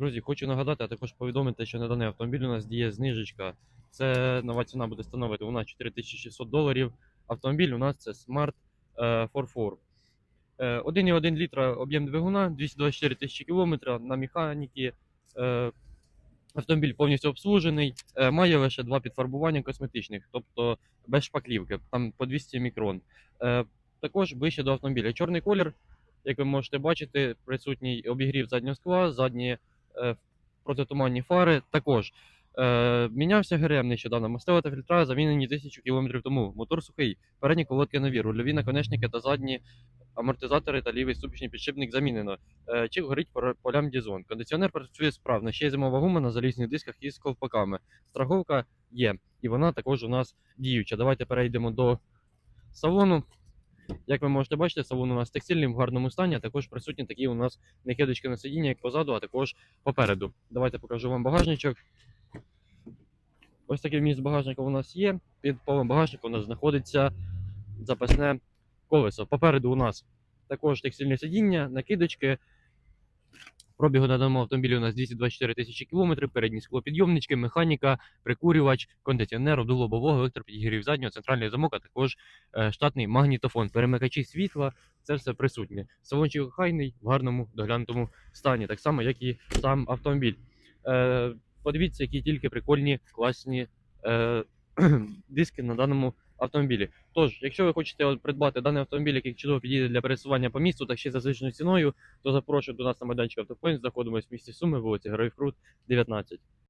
Друзі, хочу нагадати, а також повідомити, що на даний автомобіль у нас діє знижечка. Це нова ціна буде становити у нас 4600 доларів. Автомобіль у нас це Smart е, 4.4. Е, 1,1 літра об'єм двигуна, 224 тисячі кілометра на механіки. Е, Автомобіль повністю обслужений, е, має лише два підфарбування косметичних, тобто без шпаклівки, там по 200 мікрон. Е, Також ближче до автомобіля. Чорний колір, як ви можете бачити, присутній обігрів заднього скла, задні е, протитуманні фари. Також е, мінявся ГРМ нещодавно. Мастила та фільтра замінені тисячу кілометрів тому. Мотор сухий, передні колодки нові, рульові наконечники та задні амортизатори та лівий ступічний підшипник замінено. Е, Чик горить по полям дізон. Кондиціонер працює справно. Ще є зимова гума на залізних дисках із ковпаками. Страховка є, і вона також у нас діюча. Давайте перейдемо до салону. Як ви можете бачити, салон у нас текстильний в гарному стані, а також присутні такі у нас накидочки на сидіння, як позаду, а також попереду. Давайте покажу вам багажничок. Ось такий вміст багажника у нас є. Під полем багажника у нас знаходиться запасне колесо. Попереду у нас також текстильне сидіння, накидочки. Пробігу на даному автомобілі у нас 224 тисячі кілометрів, передні склопідйомнички, механіка, прикурювач, кондиціонер, обдуло обового, електропідігрів заднього, центральний замок, а також е, штатний магнітофон, перемикачі світла, це все присутнє. Салончик охайний, в гарному доглянутому стані, так само, як і сам автомобіль. Е, подивіться, які тільки прикольні, класні е, диски на даному автомобілі. Тож, якщо ви хочете придбати даний автомобіль, який чудово підійде для пересування по місту та ще за звичною ціною, то запрошую до нас на майданчик автопоінт. Знаходимося в місті Суми, вулиці Героїв Крут, 19.